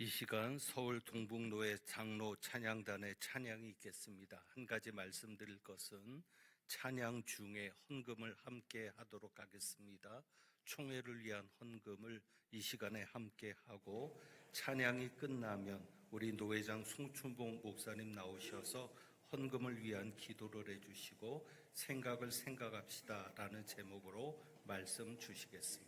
이 시간 서울 동북로의 장로 찬양단의 찬양이 있겠습니다. 한 가지 말씀드릴 것은 찬양 중에 헌금을 함께 하도록 하겠습니다. 총회를 위한 헌금을 이 시간에 함께 하고 찬양이 끝나면 우리 노회장 송춘봉 목사님 나오셔서 헌금을 위한 기도를 해주시고 생각을 생각합시다라는 제목으로 말씀 주시겠습니다.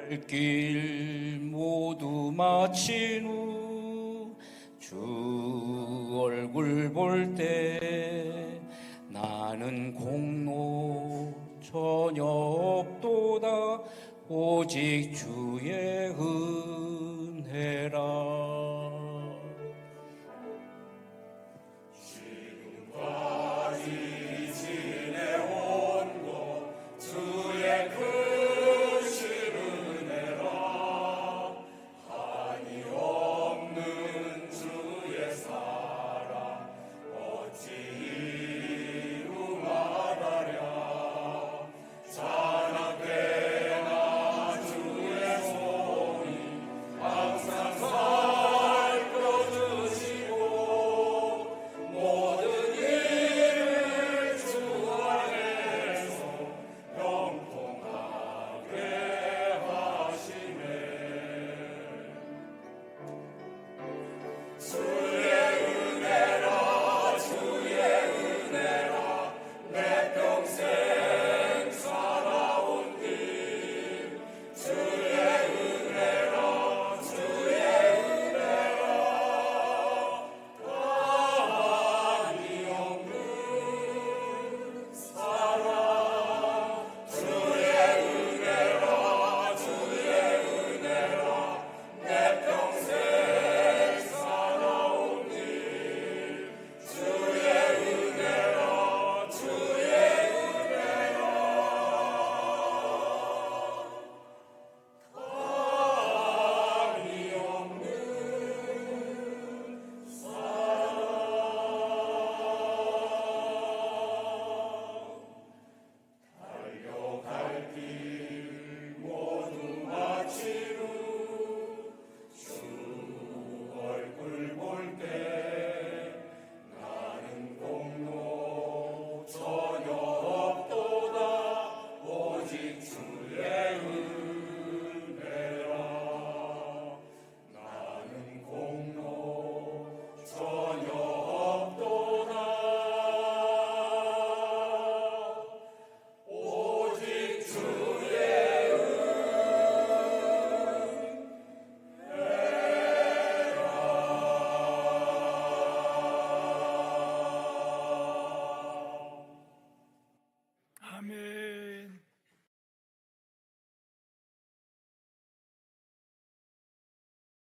갈 길 모두 마친 후 주 얼굴 볼 때 나는 공로 전혀 없도다. 오직 주의 은혜라 Zu